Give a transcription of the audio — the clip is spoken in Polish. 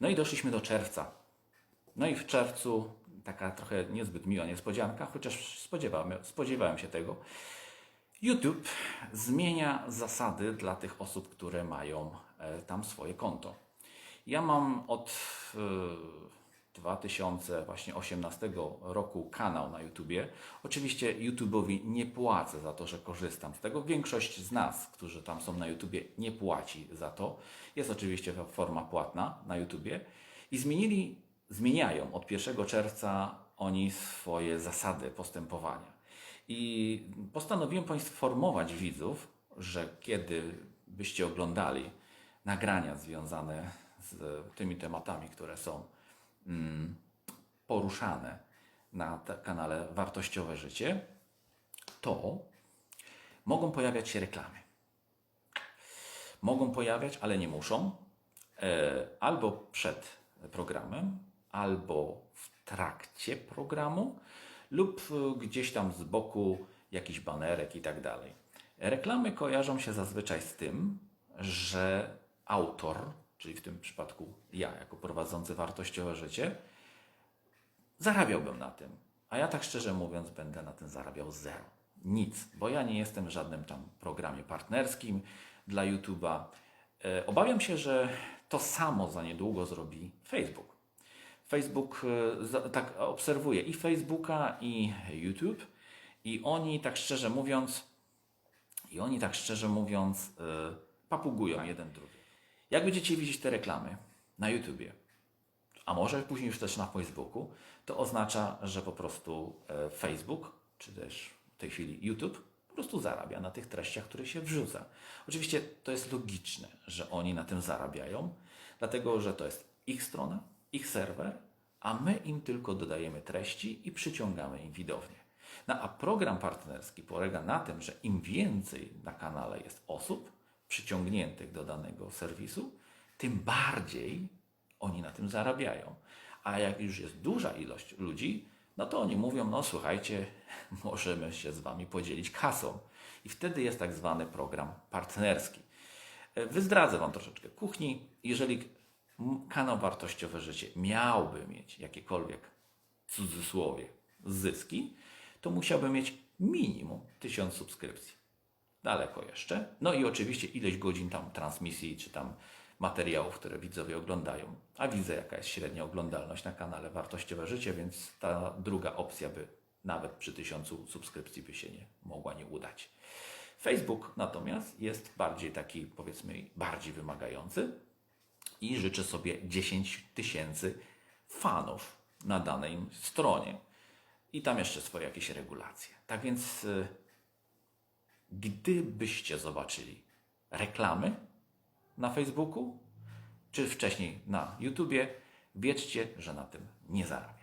No i doszliśmy do czerwca. No i w czerwcu taka trochę niezbyt miła niespodzianka, chociaż spodziewałem, spodziewałem się tego. YouTube zmienia zasady dla tych osób, które mają e, tam swoje konto. Ja mam od e, 2018 roku kanał na YouTubie. Oczywiście YouTube'owi nie płacę za to, że korzystam z tego. Większość z nas, którzy tam są na YouTubie, nie płaci za to. Jest oczywiście forma płatna na YouTubie. I zmienili, zmieniają od 1 czerwca oni swoje zasady postępowania. I postanowiłem poinformować widzów, że kiedy byście oglądali nagrania związane z tymi tematami, które są poruszane na kanale Wartościowe Życie, to mogą pojawiać się reklamy. Mogą pojawiać, ale nie muszą, e, albo przed programem, albo w trakcie programu, lub e, gdzieś tam z boku jakiś banerek i tak dalej. Reklamy kojarzą się zazwyczaj z tym, że autor, czyli w tym przypadku ja, jako prowadzący wartościowe życie, zarabiałbym na tym. A ja tak szczerze mówiąc, będę na tym zarabiał zero. Nic, bo ja nie jestem w żadnym tam programie partnerskim dla YouTube'a. E, Obawiam się, że to samo za niedługo zrobi Facebook. Facebook, e, tak obserwuję i Facebooka, i YouTube, i oni tak szczerze mówiąc, i oni tak szczerze mówiąc, e, papugują jeden drugi. Jak będziecie widzieć te reklamy na YouTubie, a może później już też na Facebooku, to oznacza, że po prostu e, Facebook, czy też w tej chwili YouTube, po prostu zarabia na tych treściach, które się wrzuca. Oczywiście to jest logiczne, że oni na tym zarabiają, dlatego że to jest ich strona, ich serwer, a my im tylko dodajemy treści i przyciągamy im widownię. No a program partnerski polega na tym, że im więcej na kanale jest osób przyciągniętych do danego serwisu, tym bardziej oni na tym zarabiają. A jak już jest duża ilość ludzi, no to oni mówią, no słuchajcie, możemy się z wami podzielić kasą. I wtedy jest tak zwany program partnerski. E, Wyzdradzę wam troszeczkę kuchni. Jeżeli kanał Wartościowe Życie miałby mieć jakiekolwiek, w cudzysłowie, zyski, to musiałby mieć minimum 1000 subskrypcji daleko jeszcze. No i oczywiście ileś godzin tam transmisji, czy tam materiałów, które widzowie oglądają. A widzę, jaka jest średnia oglądalność na kanale Wartościowe Życie, więc ta druga opcja by nawet przy tysiącu subskrypcji by się nie mogła nie udać. Facebook natomiast jest bardziej taki, powiedzmy, bardziej wymagający i życzę sobie 10 tysięcy fanów na danej stronie. I tam jeszcze swoje jakieś regulacje. Tak więc y, gdybyście zobaczyli reklamy na Facebooku, czy wcześniej na YouTubie, wiedzcie, że na tym nie zarabiam.